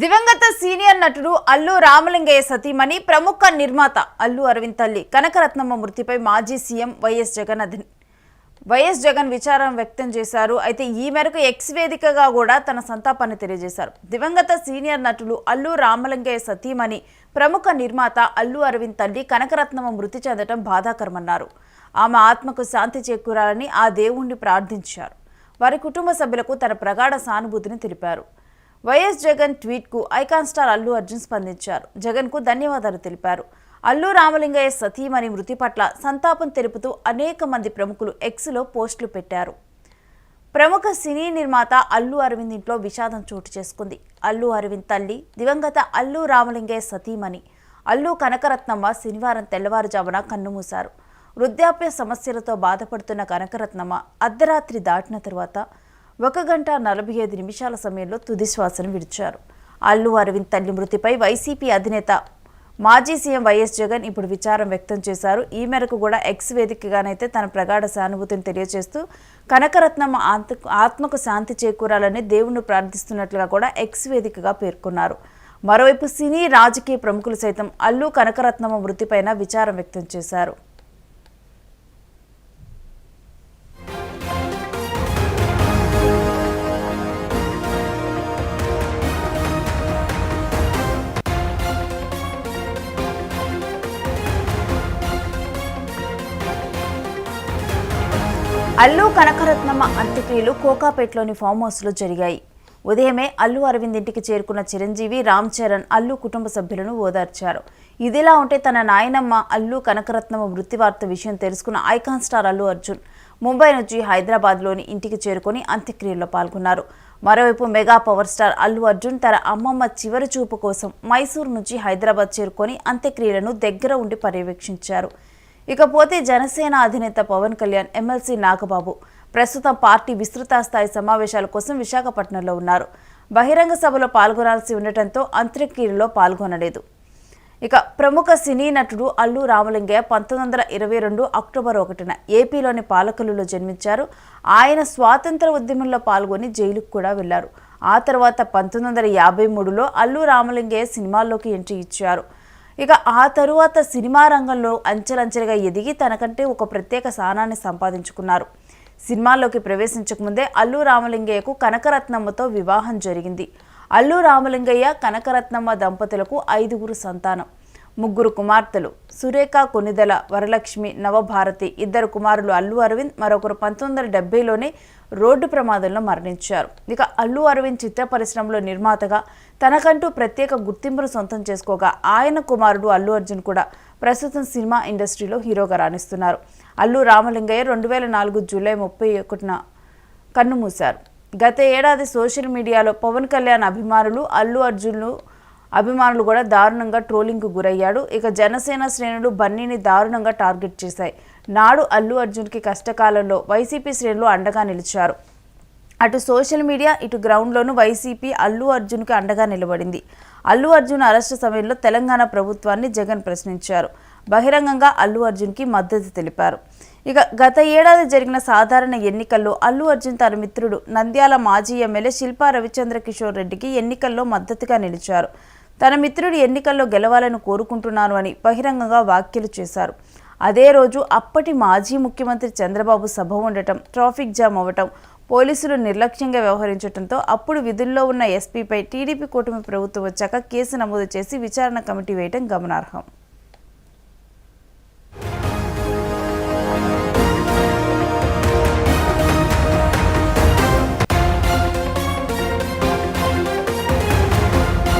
దివంగత సీనియర్ నటుడు అల్లు రామలింగయ్య సతీమణి ప్రముఖ నిర్మాత అల్లు అరవింద్ తల్లి కనకరత్నమ్మ మృతిపై మాజీ సీఎం వైఎస్ జగన్ అధి వైఎస్ జగన్ విచారం వ్యక్తం చేశారు. అయితే ఈ మేరకు ఎక్స్ వేదికగా కూడా తన సంతాపాన్ని తెలియజేశారు. దివంగత సీనియర్ నటులు అల్లు రామలింగయ్య సతీమణి ప్రముఖ నిర్మాత అల్లు అరవింద్ తల్లి కనకరత్నమ్మ మృతి చెందడం బాధాకరమన్నారు. ఆమె ఆత్మకు శాంతి చేకూరాలని ఆ దేవుణ్ణి ప్రార్థించారు. వారి కుటుంబ సభ్యులకు తన ప్రగాఢ సానుభూతిని తెలిపారు. వైఎస్ జగన్ ట్వీట్కు ఐకాన్ స్టార్ అల్లు అర్జున్ స్పందించారు. జగన్కు ధన్యవాదాలు తెలిపారు. అల్లు రామలింగయ్య సతీమణి మృతి పట్ల సంతాపం తెలుపుతూ అనేక మంది ప్రముఖులు ఎక్స్లో పోస్టులు పెట్టారు. ప్రముఖ సినీ నిర్మాత అల్లు అరవింద్ ఇంట్లో విషాదం చోటు చేసుకుంది. అల్లు అరవింద్ తల్లి దివంగత అల్లు రామలింగయ్య సతీమణి అల్లు కనకరత్నమ్మ శనివారం తెల్లవారుజామున కన్నుమూశారు వృద్ధాప్య సమస్యలతో బాధపడుతున్న కనకరత్నమ్మ అర్ధరాత్రి దాటిన తరువాత ఒక గంట నలభై ఐదు నిమిషాల సమయంలో తుదిశ్వాసను విడిచారు. అల్లు అరవింద్ తల్లి మృతిపై వైసీపీ అధినేత మాజీ సీఎం వైఎస్ జగన్ ఇప్పుడు విచారం వ్యక్తం చేశారు. ఈ మేరకు కూడా ఎక్స్ వేదికగానైతే తన ప్రగాఢ సానుభూతిని తెలియజేస్తూ కనకరత్నమ్మ ఆత్ ఆత్మకు శాంతి చేకూరాలని దేవుణ్ణి ప్రార్థిస్తున్నట్లుగా కూడా ఎక్స్ వేదికగా పేర్కొన్నారు. మరోవైపు సినీ రాజకీయ ప్రముఖులు సైతం అల్లు కనకరత్నమ్మ మృతిపైన విచారం వ్యక్తం చేశారు. అల్లు కనకరత్నమ్మ అంత్యక్రియలు కోకాపేటలోని ఫామ్ హౌస్లో జరిగాయి. ఉదయమే అల్లు అరవింద్ ఇంటికి చేరుకున్న చిరంజీవి రామ్ చరణ్ అల్లు కుటుంబ సభ్యులను ఓదార్చారు. ఇదిలా ఉంటే తన నాయనమ్మ అల్లు కనకరత్నమ్మ మృతి వార్త విషయం తెలుసుకున్న ఐకాన్ స్టార్ అల్లు అర్జున్ ముంబై నుంచి హైదరాబాద్లోని ఇంటికి చేరుకొని అంత్యక్రియల్లో పాల్గొన్నారు. మరోవైపు mega power star Allu Arjun తన అమ్మమ్మ చివరి చూపు కోసం మైసూర్ నుంచి హైదరాబాద్ చేరుకొని అంత్యక్రియలను దగ్గర ఉండి పర్యవేక్షించారు. ఇకపోతే జనసేన అధినేత పవన్ కళ్యాణ్ ఎమ్మెల్సీ నాగబాబు ప్రస్తుతం పార్టీ విస్తృత స్థాయి సమావేశాల కోసం విశాఖపట్నంలో ఉన్నారు. బహిరంగ సభలో పాల్గొనాల్సి ఉండటంతో అంత్యక్రియలో పాల్గొనలేదు. ఇక ప్రముఖ సినీ నటుడు అల్లు రామలింగయ్య పంతొమ్మిది వందల ఇరవై రెండు అక్టోబర్ ఒకటిన ఏపీలోని పాలకలులో జన్మించారు. ఆయన స్వాతంత్ర ఉద్యమంలో పాల్గొని జైలుకు కూడా వెళ్ళారు. ఆ తర్వాత పంతొమ్మిది వందల యాభై మూడులో అల్లు రామలింగయ్య సినిమాల్లోకి ఎంట్రీ ఇచ్చారు. ఇక ఆ తరువాత సినిమా రంగంలో అంచెలంచెలుగా ఎదిగి తనకంటే ఒక ప్రత్యేక స్థానాన్ని సంపాదించుకున్నారు. సినిమాల్లోకి ప్రవేశించకముందే అల్లు రామలింగయ్యకు కనకరత్నమ్మతో వివాహం జరిగింది. అల్లు రామలింగయ్య కనకరత్నమ్మ దంపతులకు ఐదుగురు సంతానం. ముగ్గురు కుమార్తెలు. సురేఖ కొనిదెల వరలక్ష్మి నవభారతి ఇద్దరు కుమారులు అల్లు అరవింద్ మరొకరు పంతొమ్మిది వందల డెబ్బైలోనే రోడ్డు ప్రమాదంలో మరణించారు. ఇక అల్లు అరవింద్ చిత్ర పరిశ్రమలో నిర్మాతగా తనకంటూ ప్రత్యేక గుర్తింపును సొంతం చేసుకోగా ఆయన కుమారుడు అల్లు అర్జున్ కూడా ప్రస్తుతం సినిమా ఇండస్ట్రీలో హీరోగా రాణిస్తున్నారు. అల్లు రామలింగయ్య రెండు వేల నాలుగు జూలై ముప్పై ఒకటిన కన్నుమూశారు. గత ఏడాది సోషల్ మీడియాలో పవన్ కళ్యాణ్ అభిమానులు అల్లు అర్జున్లు అభిమానులు కూడా దారుణంగా ట్రోలింగ్కు గురయ్యాడు. ఇక జనసేన శ్రేణులు బన్నీని దారుణంగా టార్గెట్ చేశాయి. నాడు అల్లు అర్జున్కి కష్టకాలంలో వైసీపీ శ్రేణులు అండగా నిలిచారు. అటు సోషల్ మీడియా ఇటు గ్రౌండ్లోనూ వైసీపీ అల్లు అర్జున్కి అండగా నిలబడింది. అల్లు అర్జున్ అరెస్టు సమయంలో తెలంగాణ ప్రభుత్వాన్ని జగన్ ప్రశ్నించారు. బహిరంగంగా అల్లు అర్జున్కి మద్దతు తెలిపారు. ఇక గత ఏడాది జరిగిన సాధారణ ఎన్నికల్లో అల్లు అర్జున్ తన మిత్రుడు నంద్యాల మాజీ ఎమ్మెల్యే శిల్పా రవిచంద్ర కిషోర్ రెడ్డికి ఎన్నికల్లో మద్దతుగా నిలిచారు. తన మిత్రుడు ఎన్నికల్లో గెలవాలని కోరుకుంటున్నాను అని బహిరంగంగా వ్యాఖ్యలు చేశారు. అదే రోజు అప్పటి మాజీ ముఖ్యమంత్రి చంద్రబాబు సభ ఉండటం ట్రాఫిక్ జామ్ అవ్వటం పోలీసులు నిర్లక్ష్యంగా వ్యవహరించడంతో అప్పుడు విధుల్లో ఉన్న ఎస్పీపై టీడీపీ కూటమి ప్రభుత్వం వచ్చాక కేసు నమోదు చేసి విచారణ కమిటీ వేయడం గమనార్హం.